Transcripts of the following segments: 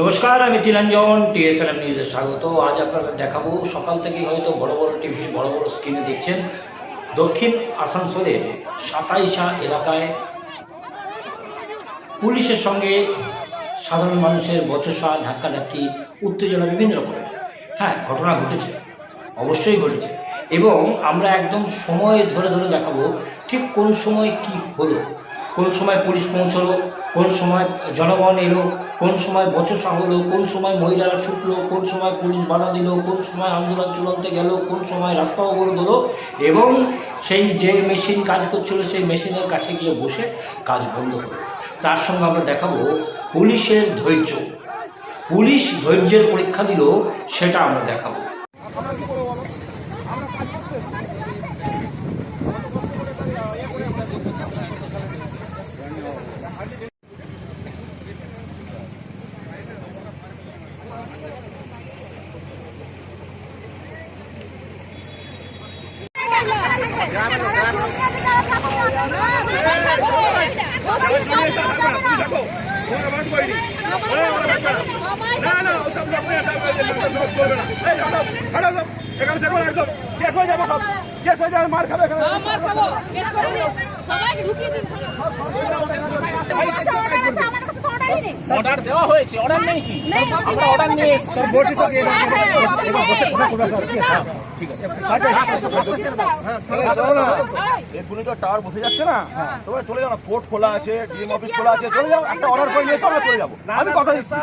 নমস্কার, আমি তিলাঞ্জন, টিএসএলএম নিউজে স্বাগত। আজ আপনাদের দেখাবো, সকাল থেকেই হয়তো বড় বড় টিভি, বড় বড় স্ক্রিনে দেখছেন, দক্ষিণ আসানসোলের সাতাইশা এলাকায় পুলিশের সঙ্গে সাধারণ মানুষের বচসা, ধাক্কাধাক্কি, উত্তেজনা বিভিন্ন রকমের। হ্যাঁ ঘটনা ঘটেছে, অবশ্যই ঘটেছে। এবং আমরা একদম সময় ধরে ধরে দেখাবো ঠিক কোন সময় কি হলো, কোন সময় পুলিশ পৌঁছলো কোন সময় জনগণ এলো, কোন সময় বচসা হলো, কোন সময় মহিলারা ছুটলো, কোন সময় পুলিশ বাধা দিল, কোন সময় আন্দোলন চূড়ান্তে গেল, কোন সময় রাস্তা অবরোধ হলো এবং সেই যে মেশিন কাজ করছিল, সেই মেশিনের কাছে গিয়ে বসে কাজ বন্ধ হলো। তার সঙ্গে আমরা দেখাবো পুলিশের ধৈর্য। পুলিশ ধৈর্যের পরীক্ষা দিল, সেটা আমরা দেখাবো না না ওসব লোক নিয়ে আসা লোক চলবে না এই হাঁটো হাঁটো সব এখানে থাকবে না একদম কেস হয়ে যাবে সব কেস হয়ে যাবে মার খাবে এখানে আমার খাব সবাইকে ঢুকিয়ে দিন। অর্ডার দেওয়া হয়েছে অর্ডার নেই কি আমরা অর্ডার নিয়ে এসেছি বলছি তো টাওয়ার বসে যাচ্ছে না তোমরা চলে যাও না কোর্ট খোলা আছে ডিএম অফিস খোলা আছে চলে যাও একটা অর্ডার করে নিয়ে তো আমরা চলে যাব আমি কথা দিচ্ছি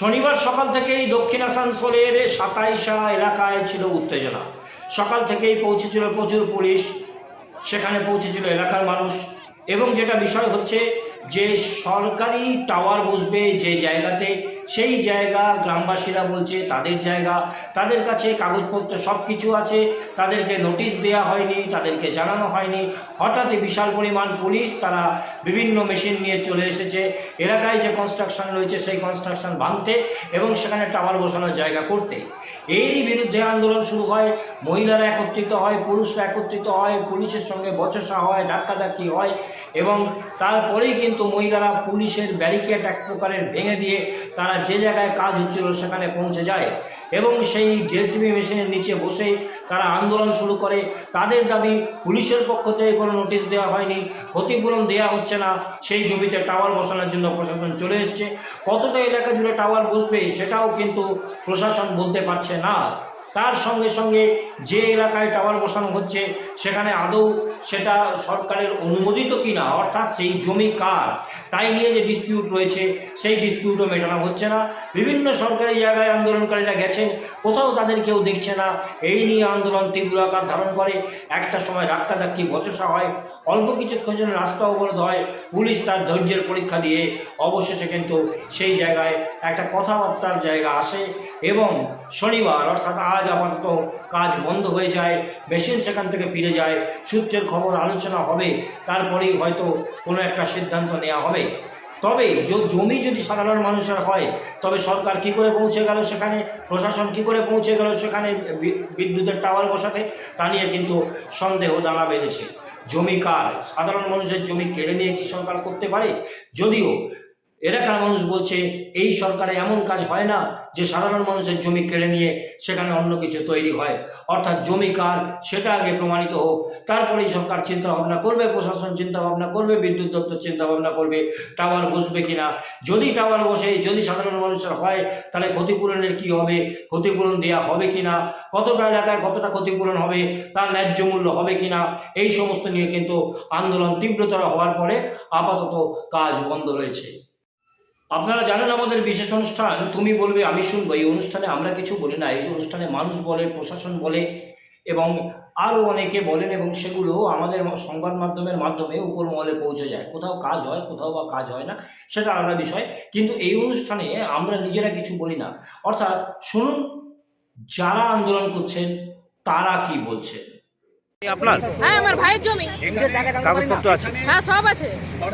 শনিবার সকাল থেকেই দক্ষিণ আসানসোলের সাতাইশা এলাকায় ছিল উত্তেজনা সকাল থেকেই পৌঁছেছিল প্রচুর পুলিশ সেখানে পৌঁছেছিল এলাকার মানুষ। এবং যেটা বিষয় হচ্ছে যে সরকারি টাওয়ার বসবে যে জায়গাতে সেই জায়গা গ্রামবাসীরা বলছে, তাদের জায়গা, তাদের কাছে কাগজপত্র সব কিছু আছে, তাদেরকে নোটিশ দেওয়া হয়নি, তাদেরকে জানানো হয়নি। হঠাৎই বিশাল পরিমাণ পুলিশ, তারা বিভিন্ন মেশিন নিয়ে চলে এসেছে। এলাকায় যে কনস্ট্রাকশন রয়েছে, সেই কনস্ট্রাকশন ভাঙতে এবং সেখানে টাওয়ার বসানোর জায়গা করতে। এরই বিরুদ্ধে আন্দোলন শুরু হয়। মহিলারা একত্রিত হয়, পুরুষরা একত্রিত হয়, পুলিশের সঙ্গে বচসা হয়, ধাক্কাধাক্কি হয় এবং তারপরেই কিন্তু মহিলারা পুলিশের ব্যারিকেড এক প্রকারের ভেঙে দিয়ে তারা যে জায়গায় কাজ হচ্ছিল সেখানে পৌঁছে যায় এবং সেই জেসিবি মেশিনের নিচে বসে তারা আন্দোলন শুরু করে। তাদের দাবি, পুলিশের পক্ষ থেকে কোনো নোটিশ দেওয়া হয়নি, ক্ষতিপূরণ দেওয়া হচ্ছে না, সেই জমিতে টাওয়ার বসানোর জন্য প্রশাসন চলে এসছে। কতটা এলাকা জুড়ে টাওয়ার বসবে সেটাও কিন্তু প্রশাসন বলতে পারছে না। তার সঙ্গে সঙ্গে যে এলাকায় টাওয়ার বসানো হচ্ছে, সেখানে আদৌ সেটা সরকারের অনুমোদিত কিনা, অর্থাৎ সেই জমি কার, তাই নিয়ে যে ডিসপিউট রয়েছে, সেই ডিসপিউটও মেটানো হচ্ছে না। বিভিন্ন সরকারি জায়গায় আন্দোলনকারীরা গেছেন, কোথাও তাদের কেউ দেখছে না। এই নিয়ে আন্দোলন তীব্র আকার ধারণ করে। একটা সময় ধাক্কাধাক্কি বচসা হয়, অল্প কিছুক্ষণ জন্য রাস্তা অবরোধ হয়, পুলিশ তার ধৈর্যের পরীক্ষা দিয়ে অবশেষে কিন্তু সেই জায়গায় একটা কথাবার্তার জায়গা আসে। এবং শনিবার, অর্থাৎ আজ আপাতত কাজ বন্ধ হয়ে যায়, মেশিন সেখান থেকে ফিরে যায়, সূত্রের খবর আলোচনা হবে, তারপরেই হয়তো কোনো একটা সিদ্ধান্ত নেওয়া হবে। তবে জমি যদি সাধারণ মানুষের হয়, তবে সরকার কি করে পৌঁছে গেল সেখানে? প্রশাসন কি করে পৌঁছে গেল সেখানে বিদ্যুতের টাওয়ার বসাতে? তা নিয়ে কিন্তু সন্দেহ দানা বেঁধেছে। জমি কার? সাধারণ মানুষের জমি কেড়ে নিয়ে কি সরকার করতে পারে? যদিও এলাকার মানুষ বলছে, এই সরকারে এমন কাজ হয় না যে সাধারণ মানুষের জমি কেড়ে নিয়ে সেখানে অন্য কিছু তৈরি হয়। অর্থাৎ জমি কার, সেটা আগে প্রমাণিত হোক। তারপরেই সরকার চিন্তা ভাবনা করবে, প্রশাসন চিন্তা ভাবনা করবে, বিদ্যুৎ দপ্তর চিন্তা ভাবনা করবে, টাওয়ার বসবে কিনা। যদি টাওয়ার বসে, যদি সাধারণ মানুষের হয়, তাহলে ক্ষতিপূরণের কি হবে? ক্ষতিপূরণ দেওয়া হবে কিনা? কতটা এলাকায় কতটা ক্ষতিপূরণ হবে? তার ন্যায্য মূল্য হবে কিনা? এই সমস্ত নিয়ে কিন্তু আন্দোলন তীব্রতর হওয়ার পরে আপাতত কাজ বন্ধ রয়েছে। আপনারা জানেন আমাদের বিশেষ অনুষ্ঠান, তুমি বলবে, আমি শুনব। এই অনুষ্ঠানে আমরা কিছু বলি না। এই অনুষ্ঠানে মানুষ বলে, প্রশাসন বলে, এবং আরও অনেকে বলেন, এবং সেগুলো আমাদের সংবাদ মাধ্যমের মাধ্যমে উপর মহলে পৌঁছে যায়। কোথাও কাজ হয়, কোথাও বা কাজ হয় না, সেটা আলাদা বিষয়। কিন্তু এই অনুষ্ঠানে আমরা নিজেরা কিছু বলি না। অর্থাৎ, শুনুন, যারা আন্দোলন করছেন, তারা কি বলছেন আপনার? হ্যাঁ আমার ভাইয়ের জমি। কাগজপত্র আছে? হ্যাঁ সব আছে।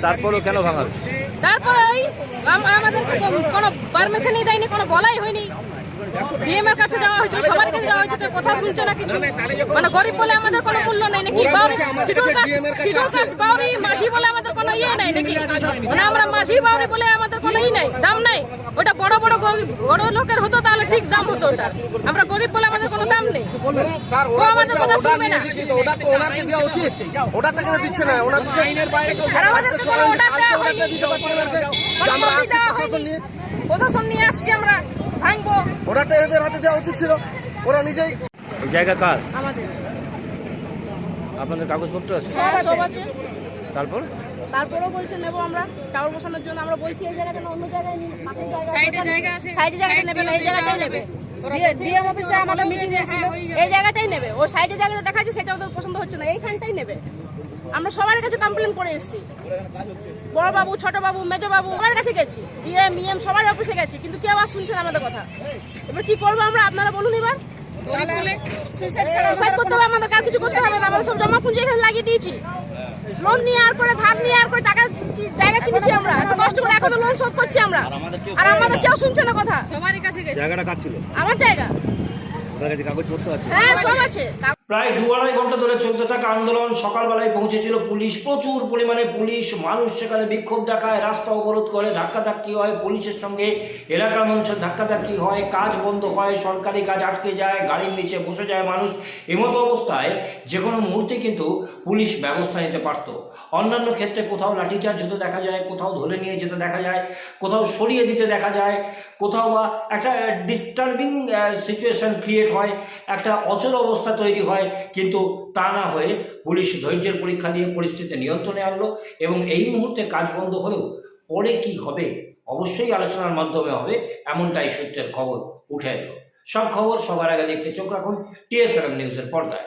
তারপরেও কেন ভাঙা তারপরে ওই আমাদের কোনো পারমিশনই দেয়নি কোনো বলাই হয়নি। ডিএম এর কাছে যাওয়া হয়েছে সবার কাছে যাওয়া হয়েছে কথা শুনছে না কিছু। মানে গরিব বলে আমাদের কোনো মূল্য নেই নাকি বাউরি মাঝি বলে আমাদের কোনো ইয়ে নাই নাকি? মানে আমরা মাঝি বাউরি বলে আমাদের কোনো ই নাই দাম নাই। বড় লোকের হতো তাহলে ঠিক দাম হতো ওটা। আমরা গরিব বলে আমাদের কোনো দাম নেই। স্যার ওরা আমাদের বলছে কথা ওটা শুনবে না। ওটা তো ওনারকে দেওয়া উচিত। দিচ্ছে না? কেউ আর কোনো দেওয়া হয়নি। দিতে ওনারকে। আমরা কোনো আসছি প্রশাসন নিয়ে। প্রশাসন নিয়ে আসছি আমরা। ভাঙবো। ওটাটা এদের হাতে দেওয়া উচিত ছিল। ওরা নিজেই এই জায়গা কার? আমাদের। আপনাদের কাগজপত্র আছে? সব সব আছে। তারপর? তারপরেও বলছে নেব আমরা। টাওয়ার বসানোর জন্য আমরা বলছি এই জায়গাটা না অন্য জায়গায় নিন সাইডে জায়গা আছে। সাইডে জায়গাটা নেবে না এই জায়গাটাই নেবে। ডিএম অফিসে আমাদের মিটিং হয়েছিল। এই জায়গাটাই নেবে। সাইডে জায়গাটা দেখা যাচ্ছে সেটা ওদের পছন্দ হচ্ছে না। এইখানটাই নেবে। আমরা সবার কাছে কমপ্লেন করে এসেছি। বড় বাবু ছোট বাবু মেজো বাবু সবার কাছে গেছি। ডিএম ইএম সবার অফিসে গেছি কিন্তু কেউ আর শুনছে না আমাদের কথা। এবার কি করব আমরা? আপনারা বলুন এবার। সুইসাইড করতে হবে আমাদের কার কিছু করতে আমাদের সব জমা পুঁজি এখানে লাগিয়ে দিয়েছি। লোন নিয়ে আর করে ধার নিয়ে আর করে টাকা জায়গা কিনেছি আমরা? এত কষ্ট করে এখন লোন শোধ করছি আমরা। আর আমাদের কেউ শুনছে না কথা। সবারই কাছে গেছে। জায়গাটা কার ছিল? আমার জায়গা। আপনার কাছে কাগজপত্র আছে। হ্যাঁ সব আছে। প্রায় দু আড়াই ঘণ্টা ধরে চলতে থাকা আন্দোলন সকালবেলায় পৌঁছেছিল পুলিশ। প্রচুর পরিমাণে পুলিশ। মানুষ সেখানে বিক্ষোভ দেখায় রাস্তা অবরোধ করে, ধাক্কাধাক্কি হয়। পুলিশের সঙ্গে এলাকার মানুষের ধাক্কাধাক্কি হয়, কাজ বন্ধ হয়, সরকারি কাজ আটকে যায়, গাড়ির নিচে বসে যায় মানুষ। এমতো অবস্থায় যে কোনো মুহূর্তে কিন্তু পুলিশ ব্যবস্থা নিতে পারত। অন্যান্য ক্ষেত্রে কোথাও লাঠিচার্জ হতে দেখা যায়, কোথাও ধরে নিয়ে যেতে দেখা যায়, কোথাও সরিয়ে দিতে দেখা যায়, কোথাও বা একটা ডিস্টার্বিং সিচুয়েশন ক্রিয়েট হয়, একটা অচল অবস্থা তৈরি হয়। কিন্তু তা না হয়ে পুলিশ ধৈর্যের পরীক্ষা দিয়ে পরিস্থিতি নিয়ন্ত্রণে আনলো এবং এই মুহূর্তে কাজ বন্ধ হলেও পরে কি হবে? অবশ্যই আলোচনার মাধ্যমে হবে, এমনটাই সূত্রের খবর উঠে এলো। সব খবর সবার আগে দেখতে চোখ রাখুন টিএসআরএম নিউজের পর্দায়।